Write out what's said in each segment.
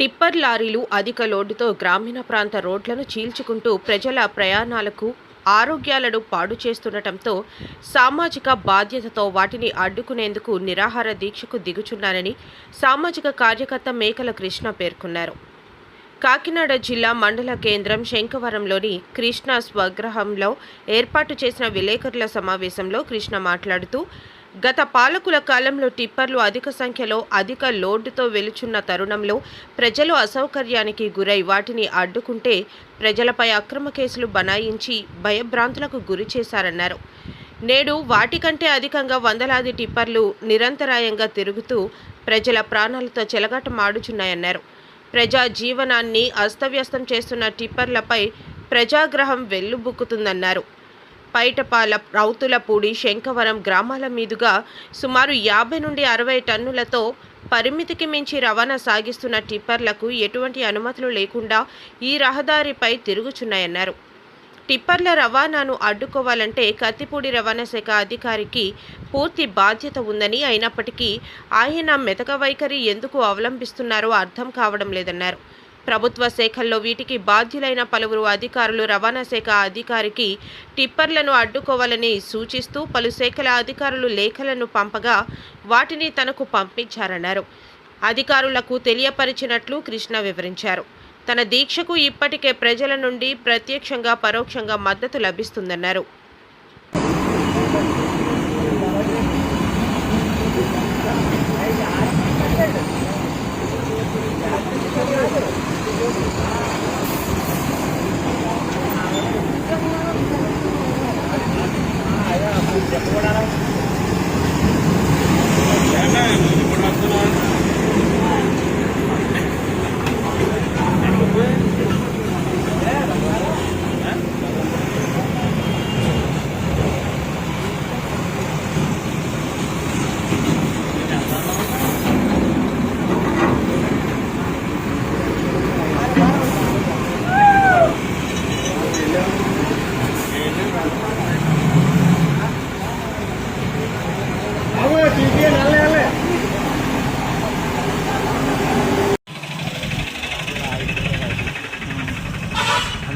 Tipper లారీలు అధిక లోడుతో గ్రామీణ ప్రాంత రోడ్లను చీల్చుకుంటూ ప్రజల ప్రయాణాలకు ఆరోగ్యాలను పాడు చేస్తుండటంతో సామాజిక బాధ్యతతో వాటిని అడ్డుకునేందుకు నిరాహార దీక్షకు దిగుచున్నారని సామాజిక కార్యకర్త మేకల కృష్ణ పేర్కొన్నారు. కాకినాడ జిల్లా మండల కేంద్రం శంఖవరంలోని కృష్ణ స్వగ్రహంలో ఏర్పాటు చేసిన విలేకరుల సమావేశంలో కృష్ణ మాట్లాడుతూ గత పాలకుల కాలంలో టిప్పర్లు అధిక సంఖ్యలో అధిక లోడ్డుతో వెలుచున్న తరుణంలో ప్రజలు అసౌకర్యానికి గురై వాటిని అడ్డుకుంటే ప్రజలపై అక్రమ కేసులు బనాయించి భయభ్రాంతులకు గురి చేశారన్నారు. నేడు వాటికంటే అధికంగా వందలాది టిప్పర్లు నిరంతరాయంగా తిరుగుతూ ప్రజల ప్రాణాలతో చెలగాటమాడుచున్నాయన్నారు. ప్రజా జీవనాన్ని అస్తవ్యస్తం చేస్తున్న టిప్పర్లపై ప్రజాగ్రహం వెల్లుబుక్కుతుందన్నారు. పైటపాల రౌతులపూడి శంఖవరం గ్రామాల మీదుగా సుమారు యాభై నుండి అరవై టన్నులతో పరిమితికి మించి రవాణా సాగిస్తున్న టిప్పర్లకు ఎటువంటి అనుమతులు లేకుండా ఈ రహదారిపై తిరుగుచున్నాయన్నారు. టిప్పర్ల రవాణాను అడ్డుకోవాలంటే కత్తిపూడి రవాణా శాఖ అధికారికి పూర్తి బాధ్యత ఉందని అయినప్పటికీ ఆయన మెతక వైఖరి ఎందుకు అవలంబిస్తున్నారో అర్థం కావడం లేదన్నారు. ప్రభుత్వ శాఖల్లో వీటికి బాధ్యులైన పలువురు అధికారులు రవాణా శాఖ అధికారికి టిప్పర్లను అడ్డుకోవాలని సూచిస్తూ పలు శాఖల అధికారులు లేఖలను పంపగా వాటిని తనకు పంపించారన్నారు. అధికారులకు తెలియపరిచినట్లు కృష్ణ వివరించారు. తన దీక్షకు ఇప్పటికే ప్రజల నుండి ప్రత్యక్షంగా పరోక్షంగా మద్దతు లభిస్తుందన్నారు.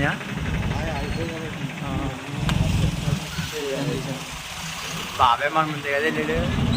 అనియా బాబాయ్ మనం ముందే కదా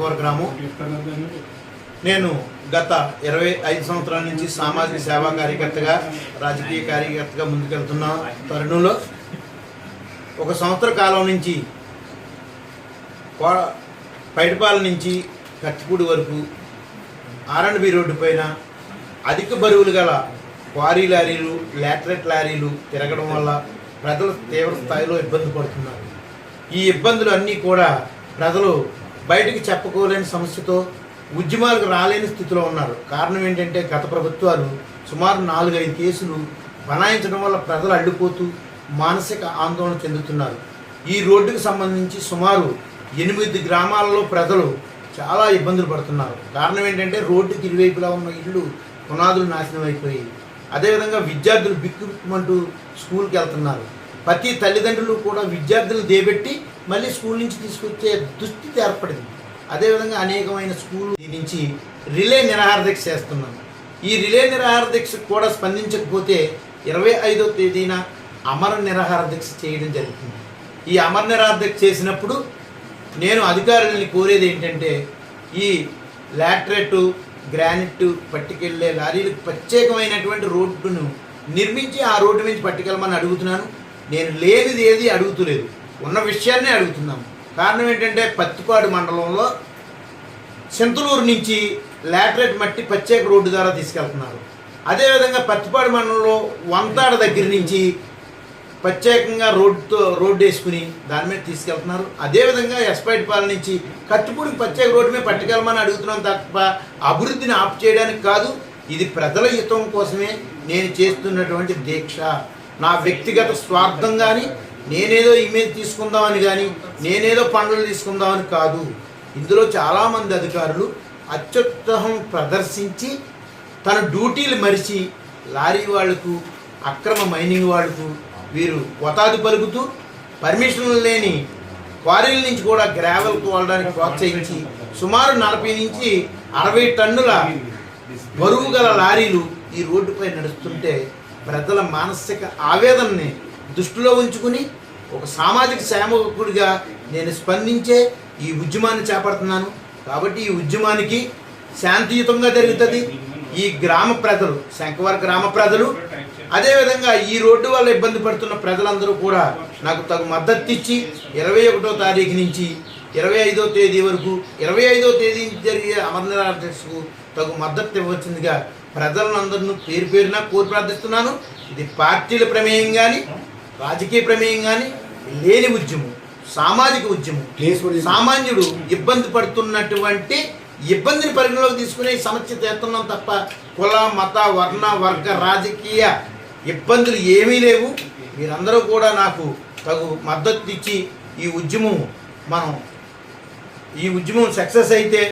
శంకవర గ్రామం. నేను గత ఇరవై ఐదు సంవత్సరాల నుంచి సామాజిక సేవా కార్యకర్తగా రాజకీయ కార్యకర్తగా ముందుకెళ్తున్న తరుణంలో ఒక సంవత్సర కాలం నుంచి పైడిపాల నుంచి కత్తిపూడి వరకు ఆర్ఎండ్బి రోడ్డు పైన అధిక బరువులు గల క్వారీ లారీలు లాటరెట్ లారీలు తిరగడం వల్ల ప్రజలు తీవ్ర స్థాయిలో ఇబ్బంది పడుతున్నారు. ఈ ఇబ్బందులు అన్నీ కూడా ప్రజలు బయటికి చెప్పుకోలేని సమస్యతో ఉద్యమాలకు రాలేని స్థితిలో ఉన్నారు. కారణం ఏంటంటే గత ప్రభుత్వాలు సుమారు నాలుగైదు కేసులు బనాయించడం వల్ల ప్రజలు అడ్డుపోతూ మానసిక ఆందోళన చెందుతున్నారు. ఈ రోడ్డుకు సంబంధించి సుమారు ఎనిమిది గ్రామాలలో ప్రజలు చాలా ఇబ్బందులు పడుతున్నారు. కారణం ఏంటంటే రోడ్డుకి ఇరువైపులా ఉన్న ఇళ్ళు పునాదులు నాశనం అయిపోయి అదేవిధంగా విద్యార్థులు బిక్కుమంటూ స్కూల్కి వెళ్తున్నారు. ప్రతి తల్లిదండ్రులు కూడా విద్యార్థులు దేబెట్టి మళ్ళీ స్కూల్ నుంచి తీసుకొచ్చే దుస్థితి ఏర్పడింది. అదేవిధంగా అనేకమైన స్కూల్ నుంచి రిలే నిరాహార దీక్ష చేస్తున్నాం. ఈ రిలే నిరాహార దీక్ష కూడా స్పందించకపోతే ఇరవై ఐదో తేదీన అమర నిరాహార దీక్ష చేయడం జరుగుతుంది. ఈ అమర నిరాహార దీక్ష చేసినప్పుడు నేను అధికారులని కోరేది ఏంటంటే ఈ లాటరెట్ గ్రానైట్ పట్టుకెళ్ళే లారీలకు ప్రత్యేకమైనటువంటి రోడ్డును నిర్మించి ఆ రోడ్డు నుంచి పట్టుకెళ్ళమని అడుగుతున్నాను. నేను లేనిది ఏది అడుగుతులేదు. ఉన్న విషయాన్నే అడుగుతున్నాము. కారణం ఏంటంటే పత్తిపాడు మండలంలో చింతలూరు నుంచి లాటరేట్ మట్టి ప్రత్యేక రోడ్డు ద్వారా తీసుకెళ్తున్నారు. అదేవిధంగా పత్తిపాడు మండలంలో వంతాడ దగ్గర నుంచి ప్రత్యేకంగా రోడ్డుతో రోడ్డు వేసుకుని దాని మీద తీసుకెళ్తున్నారు. అదేవిధంగా ఎస్పైటిపాల నుంచి కట్టుపూడికి ప్రత్యేక రోడ్డు మీద పట్టుకెళ్ళమని అడుగుతున్నాం తప్ప అభివృద్ధిని ఆపు చేయడానికి కాదు ఇది ప్రజల హితం కోసమే నేను చేస్తున్నటువంటి దీక్ష. నా వ్యక్తిగత స్వార్థం కానీ నేనేదో ఇమేజ్ తీసుకుందామని కానీ నేనేదో పనులు తీసుకుందామని కాదు. ఇందులో చాలామంది అధికారులు అత్యుత్సాహం ప్రదర్శించి తన డ్యూటీలు మరిచి లారీ వాళ్ళకు అక్రమ మైనింగ్ వాళ్ళకు వీరు వతాది పలుకుతూ పర్మిషన్లు లేని క్వారీల నుంచి కూడా గ్రావెల్ తోలడానికి ప్రోత్సహించి సుమారు నలభై నుంచి అరవై టన్నుల బరువు గల లారీలు ఈ రోడ్డుపై నడుస్తుంటే ప్రజల మానసిక ఆవేదనని దృష్టిలో ఉంచుకుని ఒక సామాజిక సేవకుడిగా నేను స్పందించే ఈ ఉద్యమాన్ని చేపడుతున్నాను. కాబట్టి ఈ ఉద్యమానికి శాంతియుతంగా జరుగుతుంది. ఈ గ్రామ ప్రజలు శంకవర గ్రామ ప్రజలు అదేవిధంగా ఈ రోడ్డు వల్ల ఇబ్బంది పడుతున్న ప్రజలందరూ కూడా నాకు తగు మద్దతు ఇచ్చి ఇరవై ఒకటో తారీఖు నుంచి ఇరవై ఐదో తేదీ వరకు ఇరవై ఐదో తేదీ జరిగే అమరనాథకు తగు మద్దతు ఇవ్వచ్చిందిగా ప్రజలందరినీ పేరు పేరున కోరి ప్రార్థిస్తున్నాను. ఇది పార్టీల ప్రమేయం కానీ రాజకీయ ప్రమేయం కానీ లేని ఉద్యమం సామాజిక ఉద్యమం సామాన్యుడు ఇబ్బంది పడుతున్నటువంటి ఇబ్బందిని పరిగణలోకి తీసుకునే సమస్య చేస్తున్నాం తప్ప కుల మత వర్ణ వర్గ రాజకీయ ఇబ్బందులు ఏమీ లేవు. మీరందరూ కూడా నాకు తగు మద్దతు ఇచ్చి ఈ ఉద్యమం మనం ఈ ఉద్యమం సక్సెస్ అయితే